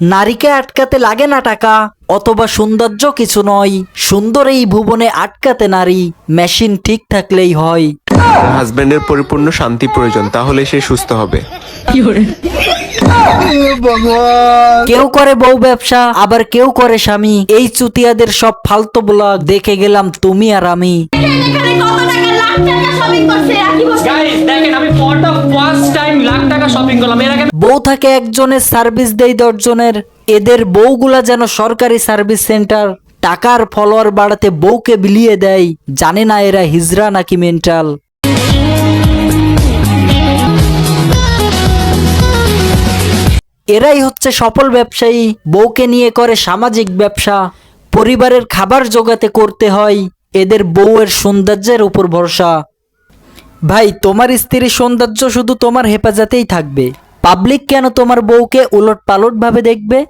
নারীকে আটকাতে লাগে না টাকা অথবা সৌন্দর্য কিছু নয়। সুন্দর এই ভুবনে আটকাতে নারী মেশিন ঠিক থাকলেই হয়। হাজবেন্ডের পরিপূর্ণ শান্তি প্রয়োজন তাহলে সে সুস্থ হবে। কেউ করে বউ ব্যবসা আবার কেউ করে স্বামী। এই চুতিয়াদের সব ফালতু ব্লগ দেখে গেলাম তুমি আর আমি। কত বউ থাকে একজনের সার্ভিস দেই দশজনের, এদের বউগুলা যেন সরকারি সার্ভিস সেন্টার টাকার ফলোয়ার বাড়াতে বউকে বিলিয়ে দেয়, জানে না এরা হিজরা নাকি মেন্টাল এরাই হচ্ছে সফল ব্যবসায়ী, বউকে নিয়ে করে সামাজিক ব্যবসা। পরিবারের খাবার জোগাতে করতে হয়, এদের বউয়ের সৌন্দর্যের উপর ভরসা। ভাই, তোমার স্ত্রীর সৌন্দর্য শুধু তোমার হেফাজতেই থাকবে। পাবলিক কেন তোমার বউকে উলট পালটভাবে দেখবে?